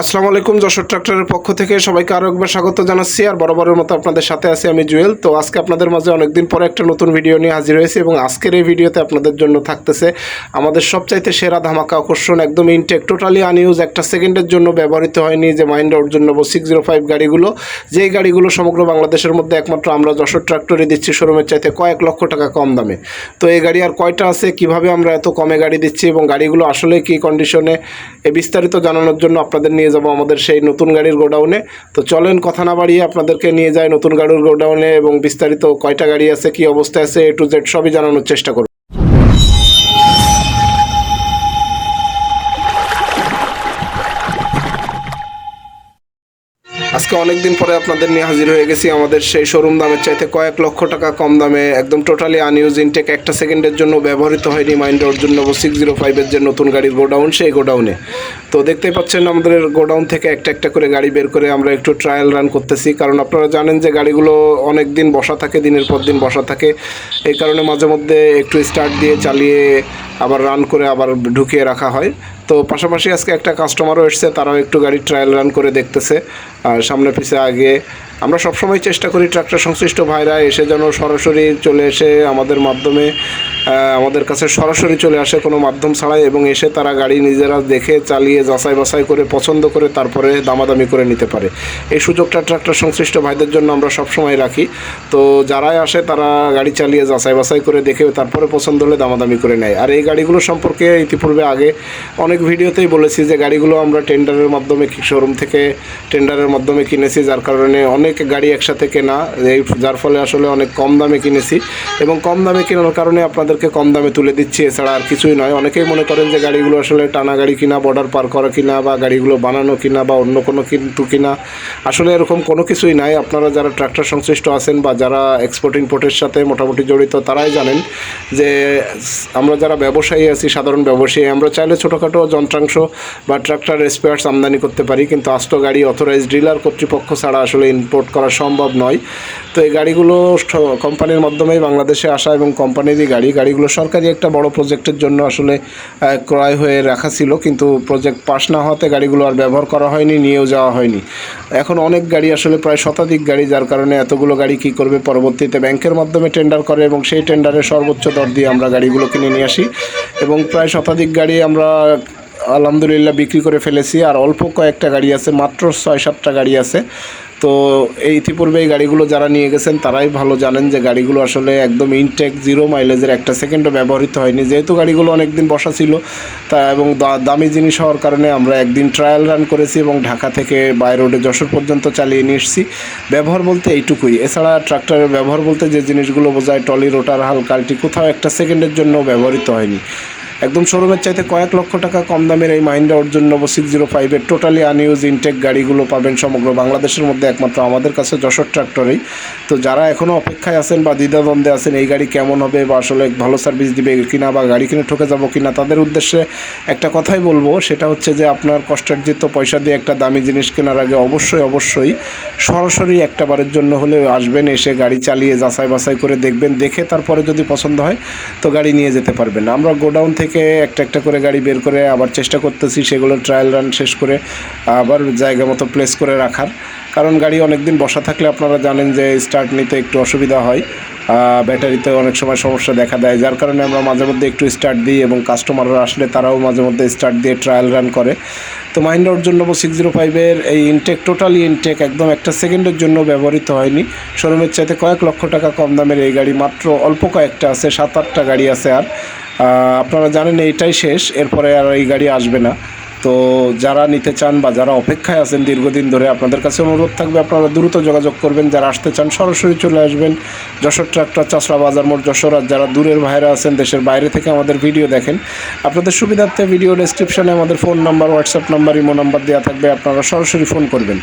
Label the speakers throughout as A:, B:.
A: আসসালামু আলাইকুম, যশোর ট্রাক্টরের পক্ষ থেকে সবাইকে আরও একবার স্বাগত জানাচ্ছি। আর বরাবরের মতো আপনাদের সাথে আছি আমি জুয়েল। তো আজকে আপনাদের মাঝে অনেকদিন পরে একটা নতুন ভিডিও নিয়ে হাজির হয়েছি এবং আজকের এই ভিডিওতে আপনাদের জন্য থাকতেছে আমাদের সবচাইতে সেরা ধামাকা আকর্ষণ একদম ইনটেক টোটালি আনইউজ একটা সেকেন্ডের জন্য ব্যবহৃত হয়নি যে মাইন্ডার জন্য সিক্স জিরো ফাইভ গাড়িগুলো। যেই গাড়িগুলো সমগ্র বাংলাদেশের মধ্যে একমাত্র আমরা যশোর ট্রাক্টরে দিচ্ছি শোরুমের চাইতে কয়েক লক্ষ টাকা কম দামে। তো এই গাড়ি আর কয়টা আছে, কীভাবে আমরা এত কমে গাড়ি দিচ্ছি এবং গাড়িগুলো আসলে কি কন্ডিশনে এ বিস্তারিত জানানোর জন্য আপনাদের নিয়ে যাব আমাদের সেই নতুন গাড়ির গোডাউনে। তো চলেন, কথা না বাড়িয়ে আপনাদেরকে নিয়ে যায় নতুন গাড়ির গোডাউনে এবং বিস্তারিত কয়টা গাড়ি আছে, কি অবস্থা আছে এ টু জেড সবই জানানোর চেষ্টা করব। আজকে অনেক দিন পরে আপনাদের নিয়ে হাজির হয়ে গেছি। আমাদের সেই শোরুম দামের চাইতে কয়েক লক্ষ টাকা কম দামে একদম টোটালি আনইউজ ইনটেক একটা সেকেন্ডের জন্য ব্যবহৃত হয়নি মাইন্ডোর জন্য সিক্স জিরো ফাইভের যে নতুন গাড়ির গোডাউন সেই গোডাউনে তো দেখতেই পাচ্ছেন আমাদের গোডাউন থেকে একটা একটা করে গাড়ি বের করে আমরা একটু ট্রায়াল রান করতেছি। কারণ আপনারা জানেন যে গাড়িগুলো অনেক দিন বসা থাকে, দিনের পর দিন বসা থাকে। এই কারণে মাঝে মধ্যে একটু স্টার্ট দিয়ে চালিয়ে আবার রান করে আবার ঢুকিয়ে রাখা হয়। তো পাশাপাশি আজকে একটা কাস্টমারও এসছে, তারাও একটু গাড়ি ট্রায়াল রান করে দেখতেছে। আর সামনে পিছে আগে আমরা সবসময় চেষ্টা করি ট্রাক্টর সংশ্লিষ্ট ভাইরা এসে যেন সরাসরি চলে এসে আমাদের মাধ্যমে আমাদের কাছে সরাসরি চলে আসে কোনো মাধ্যম ছাড়াই এবং এসে তারা গাড়ি নিজেরা দেখে, চালিয়ে, যাচাই বাছাই করে, পছন্দ করে তারপরে দামাদামি করে নিতে পারে। এই সুযোগটা ট্রাক্টর সংশ্লিষ্ট ভাইদের জন্য আমরা সবসময় রাখি। তো যারাই আসে তারা গাড়ি চালিয়ে, যাচাই বাছাই করে দেখে তারপরে পছন্দ হলে দামাদামি করে নেয়। আর এই গাড়িগুলো সম্পর্কে ইতিপূর্বে আগে অনেক ভিডিওতেই বলেছি যে গাড়িগুলো আমরা টেন্ডারের মাধ্যমে শোরুম থেকে টেন্ডারের মাধ্যমে কিনেছি, যার কারণে অনেক গাড়ি একসাথে কেনা, এই যার ফলে আসলে অনেক কম দামে কিনেছি এবং কম দামে কেনার কারণে আপনাদেরকে কম দামে তুলে দিচ্ছি, এছাড়া আর কিছুই নয়। অনেকেই মনে করেন যে গাড়িগুলো আসলে টানা গাড়ি কিনা বর্ডার পার করা কিনা বা গাড়িগুলো বানানো কিনা বা অন্য কোনো কিন্তু কিনা, আসলে এরকম কোনো কিছুই নাই। আপনারা যারা ট্রাক্টর সংশ্লিষ্ট আছেন বা যারা এক্সপোর্ট ইম্পোর্টের সাথে মোটামুটি জড়িত, তারাই জানেন যে আমরা যারা ব্যবসায়ী আছি, সাধারণ ব্যবসায়ী, আমরা চাইলে ছোটোখাটো যন্ত্রাংশ বা ট্রাক্টর স্পেয়ার্স আমদানি করতে পারি, কিন্তু আস্ত গাড়ি অথরাইজ ডিলার কর্তৃপক্ষ ছাড়া আসলে ইম্পোর্ট করা সম্ভব নয়। তো এই গাড়িগুলো কোম্পানির মাধ্যমেই বাংলাদেশে আসা এবং কোম্পানিরই গাড়ি। গাড়িগুলো সরকারি একটা বড় প্রজেক্টের জন্য আসলে ক্রয় হয়ে রাখা ছিল। কিন্তু প্রজেক্ট পাস না হওয়াতে গাড়িগুলো আর ব্যবহার করা হয়নি, নিয়েও যাওয়া হয়নি। এখন অনেক গাড়ি আসলে প্রায় শতাধিক গাড়ি, যার কারণে এতগুলো গাড়ি কী করবে পরবর্তীতে ব্যাংকের মাধ্যমে টেন্ডার করে এবং সেই টেন্ডারে সর্বোচ্চ দর দিয়ে আমরা গাড়িগুলো কিনে নিয়ে আসি। এবং প্রায় শতাধিক গাড়ি আমরা, আলহামদুলিল্লাহ, বিক্রি করে ফেলেছি। আর অল্প কয়েকটা গাড়ি আছে, মাত্র ছয় সাতটা গাড়ি আছে। তো এই ইতিপূর্বে এই গাড়িগুলো যারা নিয়ে গেছেন, তারাই ভালো জানেন যে গাড়িগুলো আসলে একদম ইনটেক জিরো মাইলেজের একটা সেকেন্ডও ব্যবহৃত হয়নি। যেহেতু গাড়িগুলো অনেক দিন বসা ছিল, তা এবং দামি জিনিস হওয়ার কারণে আমরা একদিন ট্রায়াল রান করেছি এবং ঢাকা থেকে বাই রোডে যশোর পর্যন্ত চালিয়ে নিয়ে এসেছি। ব্যবহার বলতে এইটুকুই। এছাড়া ট্রাক্টরের ব্যবহার বলতে যে জিনিসগুলো বোঝায় টলি রোটার হাল কাল্টি কোথাও একটা সেকেন্ডের জন্য ব্যবহৃত হয়নি। একদম শোরুমের চাইতে কয়েক লক্ষ টাকা কম দামের এই Mahindra Arjun Novo six zero ফাইভের টোটালি আনইউজ ইনটেক গাড়িগুলো পাবেন সমগ্র বাংলাদেশের মধ্যে, একমাত্র আমাদের কাছে যশোর ট্রাক্টরেই তো যারা এখনও অপেক্ষায় আছেন বা দ্বিধাদ্বন্দ্বে আছেন, এই গাড়ি কেমন হবে বা আসলে ভালো সার্ভিস দিবে কিনা বা গাড়ি কিনে ঠকে যাব কিনা, তাদের উদ্দেশ্যে একটা কথাই বলব, সেটা হচ্ছে যে আপনার কষ্টার্জিত পয়সা দিয়ে একটা দামি জিনিস কেনার আগে অবশ্যই অবশ্যই সরাসরি একটা বারের জন্য হলে আসবেন, এসে গাড়ি চালিয়ে যাচাই বাছাই করে দেখবেন, দেখে তারপরে যদি পছন্দ হয়, তো গাড়ি নিয়ে যেতে পারবেন। আমরা গোডাউন থেকে একটা একটা করে গাড়ি বের করে আবার চেষ্টা করতেছি সেগুলো ট্রায়াল রান শেষ করে আবার জায়গা মতো প্লেস করে রাখার। কারণ গাড়ি অনেক দিন বসা থাকলে আপনারা জানেন যে স্টার্ট নিতে একটু অসুবিধা হয় ব্যাটারিতে অনেক সময় সমস্যা দেখা দেয়, যার কারণে আমরা মাঝে মধ্যে একটু স্টার্ট দিই এবং কাস্টমাররা আসলে তারাও মাঝে মধ্যে স্টার্ট দিয়ে ট্রায়াল রান করে। তো মাইন্ডার জন্য সিক্স জিরো ফাইভের এই ইনটেক টোটালি ইনটেক একদম একটা সেকেন্ডের জন্য ব্যবহৃত হয়নি। শোরুমের চাইতে কয়েক লক্ষ টাকা কম দামের এই গাড়ি, মাত্র অল্প কয়েকটা আছে, সাত আটটা গাড়ি আছে আর। আপনারা জানেন এইটাই শেষ, এরপরে আর এই গাড়ি আসবে না। তো যারা নিতে চান বা যারা অপেক্ষায় আছেন দীর্ঘদিন ধরে, আপনাদের কাছে অনুরোধ থাকবে, আপনারা দ্রুত যোগাযোগ করবেন, যারা আসতে চান সরাসরি চলে আসবেন। যশোর ট্রাক্টর চাষরা বাজার মোড়, যশোর আর যারা দূরের ভাইরা আছেন, দেশের বাইরে থেকে আমাদের ভিডিও দেখেন। আপনাদের সুবিধার্থে ভিডিও ডেসক্রিপশনে আমাদের phone number WhatsApp number imo number দেওয়া থাকবে, আপনারা সরাসরি ফোন করবেন।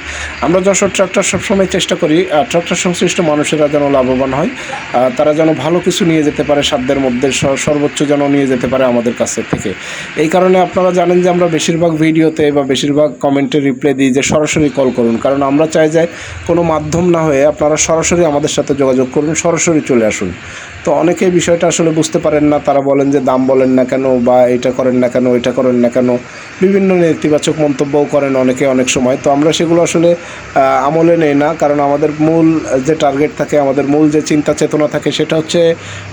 A: আমরা যশোর ট্রাক্টর সবসময় চেষ্টা করি ট্রাক্টর সংশ্লিষ্ট মানুষেরা যেন লাভবান হয় তারা যেন ভালো কিছু নিয়ে যেতে পারে, সাধ্যের মধ্যে সর্বোচ্চ যেন নিয়ে যেতে পারে আমাদের কাছে থেকে। এই কারণে আপনারা জানেন যে আমরা বেশিরভাগ বেশিরভাগ ভিডিওতে বা বেশিরভাগ কমেন্টে রিপ্লাই দিই যে সরাসরি কল করুন। কারণ আমরা চাই যে কোনো মাধ্যম না হয়ে আপনারা সরাসরি আমাদের সাথে যোগাযোগ করুন, সরাসরি চলে আসুন। তো অনেকেই বিষয়টা আসলে বুঝতে পারেন না। তারা বলেন যে দাম বলেন না কেন বা এটা করেন না কেন এটা করেন না কেন। বিভিন্ন নেতিবাচক মন্তব্যও করেন অনেকে অনেক সময়। তো আমরা সেগুলো আসলে আমলে নেই না। কারণ আমাদের মূল যে টার্গেট থাকে, আমাদের মূল যে চিন্তা চেতনা থাকে, সেটা হচ্ছে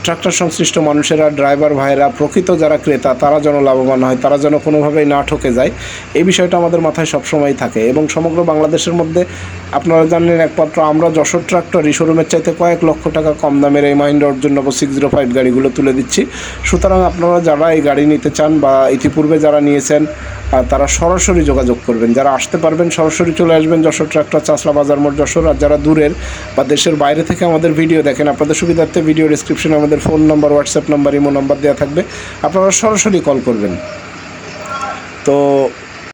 A: ট্রাক্টর সংশ্লিষ্ট মানুষেরা ড্রাইভার ভাইরা প্রকৃত যারা ক্রেতা, তারা যেন লাভবান হয়, তারা যেন কোনোভাবেই না ঠকে যায়। এই বিষয়টা আমাদের মাথায় সবসময় থাকে এবং সমগ্র বাংলাদেশের মধ্যে আপনারা জানেন একমাত্র আমরা যশোর ট্রাক্টর শোরুমের চাইতে কয়েক লক্ষ টাকা কম দামের এই মাইন্ড অর্জন নেব সিক্স জিরো ফাইভ গাড়িগুলো তুলে দিচ্ছি। সুতরাং আপনারা যারা এই গাড়ি নিতে চান বা ইতিপূর্বে যারা নিয়েছেন তারা সরাসরি যোগাযোগ করবেন। যারা আসতে পারবেন, সরাসরি চলে আসবেন যশোর ট্রাক্টর চাষলা বাজার মোড় যশোর। আর যারা দূরের বা দেশের বাইরে থেকে আমাদের ভিডিও দেখেন, আপনাদের সুবিধার্থে ভিডিও ডিসক্রিপশনে আমাদের phone number WhatsApp number imo number দেওয়া থাকবে। আপনারা সরাসরি কল করবেন। তো